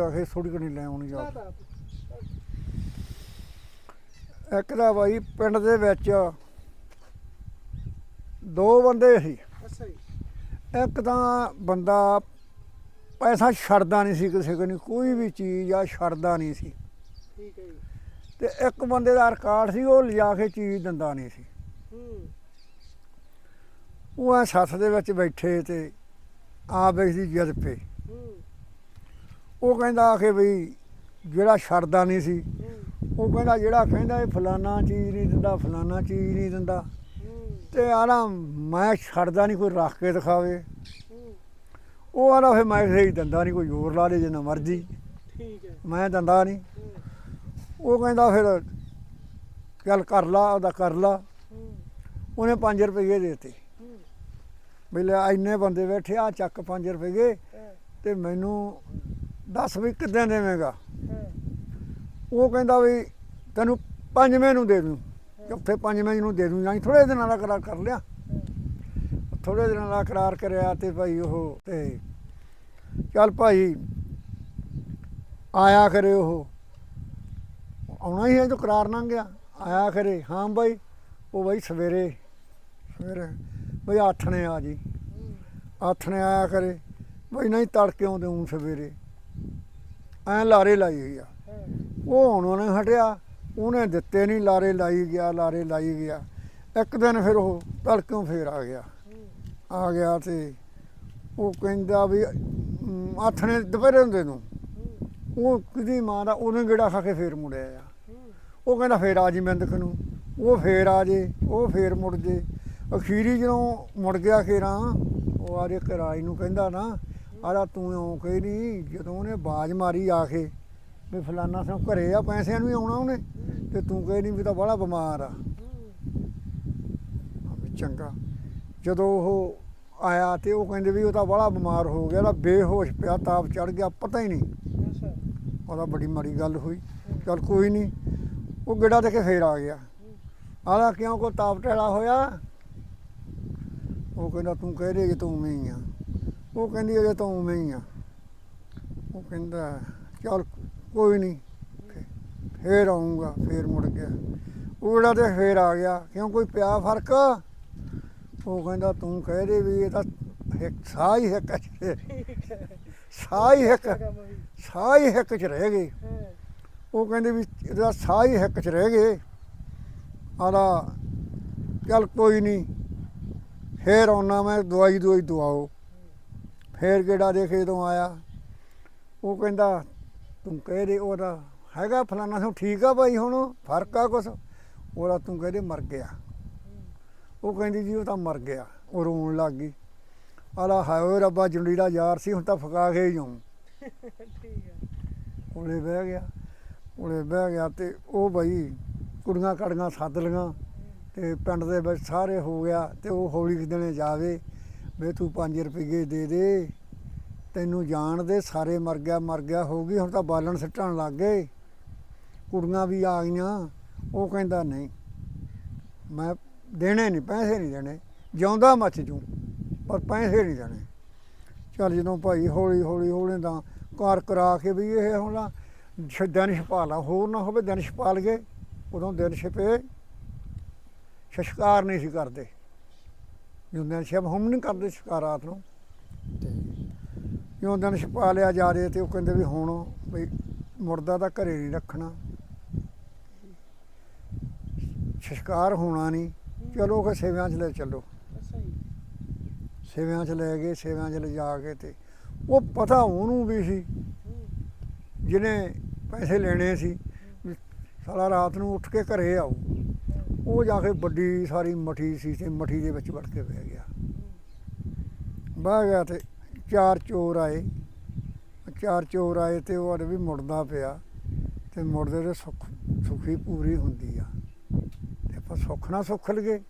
ਆਖੇ ਥੋੜੀ ਘਣੀ ਲੈ ਆਉਣੀ ਜਾ ਇੱਕ ਦਾ ਬਾਈ ਪਿੰਡ ਦੇ ਵਿੱਚ ਦੋ ਬੰਦੇ ਸੀ। ਅੱਛਾ ਜੀ। ਇੱਕ ਤਾਂ ਬੰਦਾ ਪੈਸਾ ਛੱਡਦਾ ਨਹੀਂ ਸੀ ਕਿਸੇ ਕੋਲ ਕੋਈ ਵੀ ਚੀਜ਼ ਆ ਛੱਡਦਾ ਨਹੀਂ ਸੀ। ਠੀਕ ਹੈ ਜੀ। ਤੇ ਇੱਕ ਬੰਦੇ ਦਾ ਰਿਕਾਰਡ ਸੀ ਉਹ ਲਿਜਾ ਕੇ ਚੀਜ਼ ਦਿੰਦਾ ਨਹੀਂ ਸੀ। ਹੂੰ। ਉਹ ਐ ਸੱਥ ਦੇ ਵਿੱਚ ਬੈਠੇ ਤੇ ਆ ਵੇਖਦੀ ਜਿੱਦ ਪੇ। ਹੂੰ। ਉਹ ਕਹਿੰਦਾ ਕਿ ਵੀ ਜਿਹੜਾ ਛੱਡਦਾ ਨਹੀਂ ਸੀ ਉਹ ਕਹਿੰਦਾ ਜਿਹੜਾ ਕਹਿੰਦਾ ਇਹ ਫਲਾਨਾ ਚੀਜ਼ ਨਹੀਂ ਦਿੰਦਾ ਫਲਾਨਾ ਚੀਜ਼ ਨਹੀਂ ਦਿੰਦਾ। ਤੇ ਆਲਾ ਮੈਂ ਛੱਡਦਾ ਨਹੀਂ ਕੋਈ ਰੱਖ ਕੇ ਦਿਖਾਵੇ। ਉਹ ਆਲਾ ਫਿਰ ਮੈਂ ਸਹੀ ਦਿੰਦਾ ਨਹੀਂ ਕੋਈ ਜ਼ੋਰ ਲਾ ਦੇ ਜਿੰਨਾ ਮਰਜ਼ੀ। ਠੀਕ ਹੈ। ਮੈਂ ਦਿੰਦਾ ਨਹੀਂ। ਉਹ ਕਹਿੰਦਾ ਫਿਰ ਚੱਲ ਕਰ ਲਾ ਉਹਦਾ ਕਰ ਲਾ। ਉਹਨੇ 5 ਰੁਪਏ ਦੇਤੇ। ਵੀ ਲੈ ਇੰਨੇ ਬੰਦੇ ਬੈਠੇ ਆ ਚੱਕ 5 ਰੁਪਏ। ਤੇ ਮੈਨੂੰ ਦੱਸ ਵੀ ਕਿੱਦਾਂ ਦੇਵੇਂਗਾ? ਉਹ ਕਹਿੰਦਾ ਵੀ ਤੈਨੂੰ ਪੰਜਵੇਂ ਨੂੰ ਦੇ ਦੂੰ। ਚੌਥੇ ਪੰਜਵੇਂ ਨੂੰ ਦੇ ਦੂੰ ਜਾਂ ਥੋੜੇ ਦਿਨਾਂ ਦਾ ਕਰਾਰ ਕਰ ਲਿਆ। ਥੋੜੇ ਦਿਨਾਂ ਦਾ ਕਰਾਰ ਕਰਿਆ ਤੇ ਭਾਈ ਉਹ ਤੇ ਚੱਲ ਭਾਈ ਆਇਆ ਕਰੇ ਉਹ। ਆਉਣਾ ਹੀ ਹੈ ਜੋ ਕਰਾਰ ਨਾ ਗਿਆ। ਆਇਆ ਕਰੇ। ਹਾਂ ਭਾਈ ਉਹ ਭਾਈ ਸਵੇਰੇ ਸਵੇਰੇ ਭਾਈ ਆਥਣੇ ਆ ਜੀ। ਹੂੰ, ਆਥਣੇ ਆਇਆ ਕਰੇ। ਭਾਈ ਨਹੀਂ ਤੜਕੇ ਆਉਂਦੇ ਹੂੰ ਸਵੇਰੇ। ਐ ਲਾਰੇ ਲਾਈ ਹੋਈ ਆ। ਉਹ ਹੁਣ ਉਹਨੇ ਹਟਿਆ ਉਹਨੇ ਦਿੱਤੇ ਨਹੀਂ ਲਾਰੇ ਲਾਈ ਗਿਆ ਲਾਰੇ ਲਾਈ ਗਿਆ। ਇੱਕ ਦਿਨ ਫਿਰ ਉਹ ਤੜਕਿਓਂ ਫੇਰ ਆ ਗਿਆ। ਆ ਗਿਆ ਤੇ ਉਹ ਕਹਿੰਦਾ ਵੀ ਆਥਣੇ ਦੁਪਹਿਰੇ ਹੁੰਦੇ ਨੂੰ। ਹੂੰ, ਉਹ ਕਿਹਦੀ ਮਾਂ ਦਾ ਉਹਨੇ ਗੇੜਾ ਖਾ ਕੇ ਫੇਰ ਮੁੜਿਆ ਆ। ਉਹ ਕਹਿੰਦਾ ਫੇਰ ਆ ਜੀ ਮਿੰਦਕ ਨੂੰ। ਉਹ ਫੇਰ ਆ ਜੇ ਉਹ ਫੇਰ ਮੁੜ ਜੇ। ਅਖੀਰੀ ਜਦੋਂ ਮੁੜ ਗਿਆ ਖੇਰਾਂ ਉਹ ਆਰੇ ਕਰਾਈ ਨੂੰ ਕਹਿੰਦਾ ਨਾ ਆਰਾ ਤੂੰ ਇਉਂ ਕਹੀ ਨਹੀਂ ਜਦੋਂ ਉਹਨੇ ਬਾਜ ਮਾਰੀ ਆ ਕੇ ਵੀ ਫਲਾਨਾ ਸਿੰਘ ਘਰੇ ਆ ਪੈਸਿਆਂ ਨੂੰ ਹੀ ਆਉਣਾ ਉਹਨੇ ਤੇ ਤੂੰ ਕਹੀ ਨਹੀਂ ਵੀ ਤਾਂ ਬੜਾ ਬਿਮਾਰ ਆ। ਵੀ ਚੰਗਾ। ਜਦੋਂ ਉਹ ਆਇਆ ਤੇ ਉਹ ਕਹਿੰਦੇ ਵੀ ਉਹ ਤਾਂ ਬੜਾ ਬਿਮਾਰ ਹੋ ਗਿਆ ਤਾਂ ਬੇਹੋਸ਼ ਪਿਆ ਤਾਪ ਚੜ ਗਿਆ ਪਤਾ ਹੀ ਨਹੀਂ। ਉਹਦਾ ਬੜੀ ਮਾੜੀ ਗੱਲ ਹੋਈ। ਚਲ ਕੋਈ ਨਹੀਂ ਉਹ ਗੇੜਾ ਦੇ ਕੇ ਫੇਰ ਆ ਗਿਆ। ਆਲਾ ਕਿਉਂ ਕੋ ਤਾਪ ਟੈਲਾ ਹੋਇਆ? ਉਹ ਕਹਿੰਦਾ ਤੂੰ ਕਹਿ ਰਹੀ ਕਿ ਤੂੰ ਹੀ ਆ। ਉਹ ਕਹਿੰਦੀ ਅਜੇ ਤੂੰ ਉਵੇਂ ਹੀ ਆ। ਉਹ ਕਹਿੰਦਾ, ਚਲ ਕੋਈ ਨਹੀਂ ਫੇਰ ਆਉਂਗਾ ਫੇਰ ਮੁੜ ਗਿਆ ਉਹ ਗੇੜਾ ਤੇ ਫੇਰ ਆ ਗਿਆ, ਕਿਉਂ ਕੋਈ ਪਿਆ ਫ਼ਰਕ? ਉਹ ਕਹਿੰਦਾ, ਤੂੰ ਕਹਿ ਦੇ ਵੀ ਇਹ ਤਾਂ ਇੱਕ ਸਾਹ ਹੀ ਇੱਕ ਸਾਹ ਹੀ ਇੱਕ, ਸਾਹ ਹੀ ਇੱਕ ਚ ਰਹਿ ਗਏ ਉਹ ਕਹਿੰਦੇ ਵੀ ਇਹਦਾ ਸਾਹ ਹੀ ਹਿੱਕ ਚ ਰਹਿ ਗਏ। ਆਦਾ ਚੱਲ ਕੋਈ ਨਹੀਂ, ਫੇਰ ਆਉਣਾ ਮੈਂ ਦਵਾਈ ਦਵਾਈ ਦਵਾਓ। ਫੇਰ ਕਿਹੜਾ ਦੇਖੇ ਤੋਂ ਆਇਆ? ਉਹ ਕਹਿੰਦਾ ਤੂੰ ਕਹਿ ਦੇ ਉਹਦਾ ਹੈਗਾ ਫਲਾਣਾ ਸੋ ਠੀਕ ਆ ਭਾਈ ਹੁਣ ਫ਼ਰਕ ਆ ਕੁਛ? ਉਹਦਾ ਤੂੰ ਕਹਦੇ ਮਰ ਗਿਆ। ਉਹ ਕਹਿੰਦੀ ਜੀ ਉਹ ਤਾਂ ਮਰ ਗਿਆ। ਉਹ ਰੋਣ ਲੱਗ ਗਈ। ਆਲਾ ਹਾਏ ਰੱਬਾ ਜੁੰਡੀ ਦਾ ਯਾਰ ਸੀ ਹੁਣ ਤਾਂ ਫਕਾ ਕੇ ਹੀ ਜਾਉਂ ਠੀਕ ਹੈ ਉਹਲੇ ਬਹਿ ਗਿਆ। ਉਹਲੇ ਬਹਿ ਗਿਆ ਤੇ ਉਹ ਬਈ ਕੁੜੀਆਂ ਕੜੀਆਂ ਸੱਦ ਲੀਆਂ ਤੇ ਪਿੰਡ ਦੇ ਵਿੱਚ ਸਾਰੇ ਹੋ ਗਿਆ ਤੇ ਉਹ ਹੌਲੀ ਦਿਨੇ ਜਾਵੇ। ਵੇ ਤੂੰ 5 ਰੁਪਏ ਦੇ ਦੇ, ਤੈਨੂੰ ਜਾਣ ਦੇ, ਸਾਰੇ ਮਰ ਗਿਆ ਮਰ ਗਿਆ, ਹੋ ਗਈ, ਹੁਣ ਤਾਂ ਬਾਲਣ ਸਿੱਟਣ ਲੱਗ ਗਏ। ਕੁੜੀਆਂ ਵੀ ਆ ਗਈਆਂ, ਉਹ ਕਹਿੰਦਾ ਨਹੀਂ, ਮੈਂ ਦੇਣੇ ਨਹੀਂ, ਪੈਸੇ ਨਹੀਂ ਦੇਣੇ, ਜਿਉਂਦਾ ਮੱਚ ਜੂ, ਪਰ ਪੈਸੇ ਨਹੀਂ ਦੇਣੇ। ਚੱਲ ਜਦੋਂ ਭਾਈ ਹੌਲੀ ਹੌਲੀ ਹੌਲੀ ਤਾਂ ਕਾਰ ਕਰਾ ਕੇ ਵੀ ਇਹ ਹੁਣ ਦਿਨ ਛਪਾ ਲਾ ਹੋਰ ਨਾ ਹੋਵੇ ਦਿਨ ਛਪਾ ਲਗੇ ਉਦੋਂ ਦਿਨ ਛਪੇ, ਸ਼ਸ਼ਕਾਰ ਨਹੀਂ ਸੀ ਕਰਦੇ। ਦਿਨ ਛਪ ਹਮ ਨਹੀਂ ਕਰਦੇ ਸ਼ਿਕਾਰ ਰਾਤ ਨੂੰ। ਤੇ ਜਦੋਂ ਦਿਨ ਛਪਾ ਲਿਆ ਜਾ ਰਹੇ ਤੇ ਉਹ ਕਹਿੰਦੇ ਵੀ ਹੁਣ ਵੀ ਮੁਰਦਾ ਤਾਂ ਘਰੇ ਨਹੀਂ ਰੱਖਣਾ। ਸ਼ਸ਼ਕਾਰ ਹੋਣਾ ਨਹੀਂ। ਚਲੋ ਕਿ ਸੇਵਿਆਂ 'ਚ ਲੈ ਚੱਲੋ। ਜੀ। ਸੇਵਿਆਂ 'ਚ ਲੈ ਗਏ ਸੇਵਿਆਂ 'ਚ ਲਿਜਾ ਕੇ ਤੇ ਉਹ ਪਤਾ ਉਹਨੂੰ ਵੀ ਸੀ ਜਿਹਨੇ ਪੈਸੇ ਲੈਣੇ ਸੀ ਸਾਲਾ ਰਾਤ ਨੂੰ ਉੱਠ ਕੇ ਘਰੇ ਆਓ। ਉਹ ਜਾ ਕੇ ਵੱਡੀ ਸਾਰੀ ਮਠੀ ਸੀ ਤੇ ਮਠੀ ਦੇ ਵਿੱਚ ਵੜ ਕੇ ਬਹਿ ਗਿਆ। ਬਹਿ ਗਿਆ ਤੇ ਚਾਰ ਚੋਰ ਆਏ। ਚਾਰ ਚੋਰ ਆਏ ਤੇ ਉਹ ਅੜ ਵੀ ਮੁੜਦਾ ਪਿਆ ਤੇ ਮੁੜਦੇ ਤੇ ਸੁੱਖ, ਸੁਖੀ ਪੂਰੀ ਹੁੰਦੀ ਆ। ਤੇ ਆਪਾਂ ਸੁੱਖ ਨਾ ਸੁੱਖ ਲਗੇ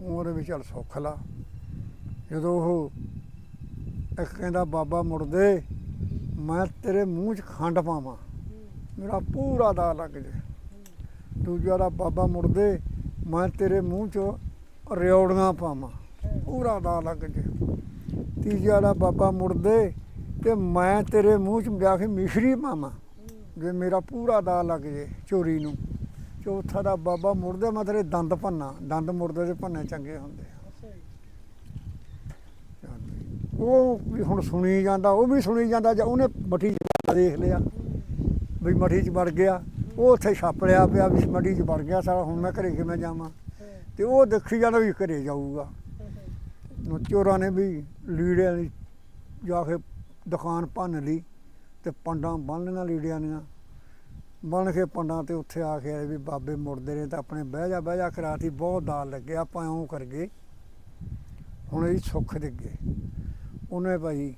ਉਹਦੇ ਵਿੱਚ ਚੱਲ ਸੁੱਖ ਲਾ। ਜਦੋਂ ਉਹ ਇੱਕ ਕਹਿੰਦਾ, ਬਾਬਾ ਮੁੜਦੇ, ਮੈਂ ਤੇਰੇ ਮੂੰਹ 'ਚ ਖੰਡ ਪਾਵਾਂ। ਮੇਰਾ ਪੂਰਾ ਦਾ ਲੱਗ ਜੇ ਦੂਜਾ ਦਾ ਬਾਬਾ ਮੁੜਦੇ, ਮੈਂ ਤੇਰੇ ਮੂੰਹ 'ਚ ਰਿਓੜੀਆਂ ਪਾਵਾਂ। ਪੂਰਾ ਦਾ ਲੱਗ ਜੇ। ਤੀਜਾ ਦਾ ਬਾਬਾ ਮੁੜਦੇ ਤੇ ਮੈਂ ਤੇਰੇ ਮੂੰਹ 'ਚ ਜਾ ਕੇ ਮਿਸ਼ਰੀ ਪਾਵਾਂ, ਜੇ ਮੇਰਾ ਪੂਰਾ ਦਾ ਲੱਗ ਜੇ ਚੋਰੀ ਨੂੰ। ਚੌਥਾ ਦਾ ਬਾਬਾ ਮੁੜਦੇ, ਮੈਂ ਤੇਰੇ ਦੰਦ ਭੰਨਾ। ਦੰਦ ਮੁੜਦੇ ਦੇ ਭੰਨੇ ਚੰਗੇ ਹੁੰਦੇ ਉਹ ਵੀ ਹੁਣ ਸੁਣੀ ਜਾਂਦਾ, ਉਹ ਵੀ ਸੁਣੀ ਜਾਂਦਾ, ਜਾਂ ਉਹਨੇ ਮੱਠੀ 'ਚ ਦੇਖ ਲਿਆ, ਵੀ ਮੱਠੀ 'ਚ ਵੜ ਗਿਆ। ਉਹ ਉੱਥੇ ਛਾਪ ਲਿਆ ਪਿਆ ਵੀ ਮੱਠੀ 'ਚ ਵੜ ਗਿਆ ਸਾਲਾ, ਹੁਣ ਮੈਂ ਘਰੇ ਕਿਵੇਂ ਜਾਵਾਂ? ਹਾਂ ਤੇ ਉਹ ਦੇਖੀ ਜਾਂਦਾ ਵੀ ਘਰੇ ਜਾਊਗਾ। ਚੋਰਾਂ ਨੇ ਵੀ ਲੀੜਿਆਂ ਦੀ ਜਾ ਕੇ ਦੁਕਾਨ ਭੰਨ ਲਈ ਤੇ ਪੰਡਾਂ ਬੰਨ ਲਈਆਂ ਲੀੜਿਆਂ ਦੀਆਂ। ਬਣ ਕੇ ਪੰਡਾਂ ਤੇ ਉੱਥੇ ਆ ਕੇ ਆਏ ਵੀ ਬਾਬੇ ਮੁੜਦੇ ਨੇ ਤਾਂ ਆਪਣੇ ਬਹਿ ਜਾ ਬਹਿ ਜਾ ਕਰਾਤੀ ਬਹੁਤ ਦਾਲ ਲੱਗੇ, ਆਪਾਂ ਇਉਂ ਕਰ ਗਏ। ਹੁਣ ਇਹ ਸੁੱਖ ਦਿੱਗੇ ਉਹਨੇ ਭਾਈ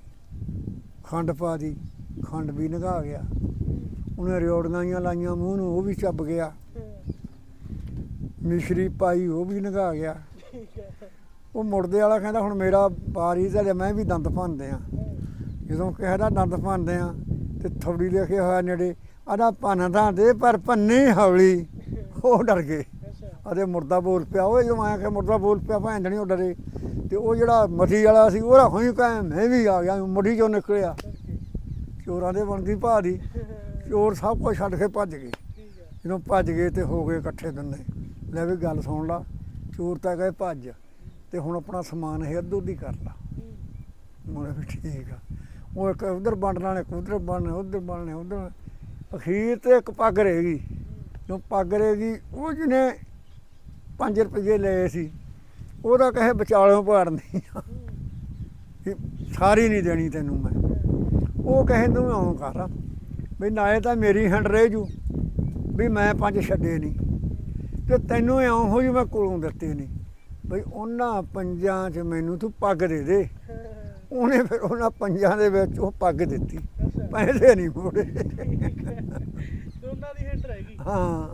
ਖੰਡ ਪਾ ਦੀ ਖੰਡ ਵੀ ਨਗਾ ਗਿਆ। ਉਹਨੇ ਰਿਓੜੀਆਂ ਲਾਈਆਂ, ਮੂੰਹ ਨੂੰ ਉਹ ਵੀ ਚੱਬ ਗਿਆ। ਮਿਸ਼ਰੀ ਪਾਈ, ਉਹ ਵੀ ਨਗਾ ਗਿਆ। ਉਹ ਮੁੜਦੇ ਵਾਲਾ ਕਹਿੰਦਾ, ਹੁਣ ਮੇਰਾ ਵਾਰੀ ਤੇ ਮੈਂ ਵੀ ਦੰਦ ਭੰਨਦੇ ਆ। ਜਦੋਂ ਕਿਸੇ ਦਾ ਦੰਦ ਭੰਨਦੇ ਆ, ਤੇ ਥੋੜੀ ਲਿਖਿਆ ਹੋਇਆ ਨੇੜੇ ਆਦਾ ਭੰਨਦਾ ਦੇ ਪਰ ਭੰਨੀ ਹੌਲੀ। ਉਹ ਡਰ ਗਏ। ਅੱਛਾ ਅਦੇ ਮੁਰਦਾ ਬੋਲ ਪਿਆ, ਉਹ ਜਦੋਂ ਆਇਆ ਕਿ ਮੁਰਦਾ ਬੋਲ ਪਿਆ, ਭੈਣ ਜਣੀ ਉਹ ਡਰੇ। ਤੇ ਉਹ ਜਿਹੜਾ ਮਠੀ ਵਾਲਾ ਸੀ, ਉਹਦਾ ਹੋਈ ਕਹੇ, ਮੈਂ ਵੀ ਆ ਗਿਆ, ਮੁੱਢੀ ਚੋਂ ਨਿਕਲਿਆ। ਚੋਰਾਂ ਦੇ ਬਣਦੀ ਭਾ ਦੀ। ਚੋਰ ਸਭ ਕੁਝ ਛੱਡ ਕੇ ਭੱਜ ਗਏ। ਜਦੋਂ ਭੱਜ ਗਏ ਤੇ ਹੋ ਗਏ ਇਕੱਠੇ ਦਿਨੇ। ਲੈ ਵੀ ਗੱਲ ਸੁਣ ਲਾ ਚੋਰ ਤਾਂ ਗਏ ਭੱਜ ਤੇ ਹੁਣ ਆਪਣਾ ਸਮਾਨ ਹੈ ਅੱਧੋ ਦੀ ਕਰ ਲਾ। ਮੈਂ ਵੀ ਠੀਕ ਆ। ਉਹ ਇੱਕ ਉਧਰ ਵੰਡਣਾ ਨੇ ਉਧਰ ਬਣਨੇ ਉਧਰ ਬਣਨੇ ਉਧਰ ਅਖੀਰ ਤੇ ਇੱਕ ਪੱਗ ਰਹਿ ਗਈ। ਜੋ ਪੱਗ ਰਹਿ ਗਈ ਉਹ ਜਿਹਨੇ 5 ਰੁਪਏ ਲਏ ਸੀ ਉਹਦਾ ਕਹੇ ਵਿਚਾਲਿਓਂ ਪਾੜਨੀ ਸਾਰੀ ਨਹੀਂ ਦੇਣੀ ਤੈਨੂੰ ਮੈਂ। ਉਹ ਕਹੇ ਤੂੰ ਆਉਂ ਕਰ। ਵੀ ਨਾਲੇ ਤਾਂ ਮੇਰੀ ਹੰਡ ਰਹਿ ਜੂ ਵੀ ਮੈਂ ਪੰਜ ਛੱਡੇ ਨਹੀਂ। ਤੇ ਤੈਨੂੰ ਇਉਂ ਹੋ ਜੂ ਮੈਂ ਕੋਲੋਂ ਦਿੱਤੇ ਨਹੀਂ ਬਈ ਉਹਨਾਂ ਪੰਜਾਂ 'ਚ ਮੈਨੂੰ ਤੂੰ ਪੱਗ ਦੇ ਦੇ। ਉਹਨੇ ਫਿਰ ਉਹਨਾਂ ਪੰਜਾਂ ਦੇ ਵਿੱਚ ਉਹ ਪੱਗ ਦਿੱਤੀ। ਪੈਸੇ ਨਹੀਂ ਮੋੜੇ। ਦੋਨਾਂ ਦੀ ਹਿੱਟ ਰਹੇਗੀ ਹਾਂ।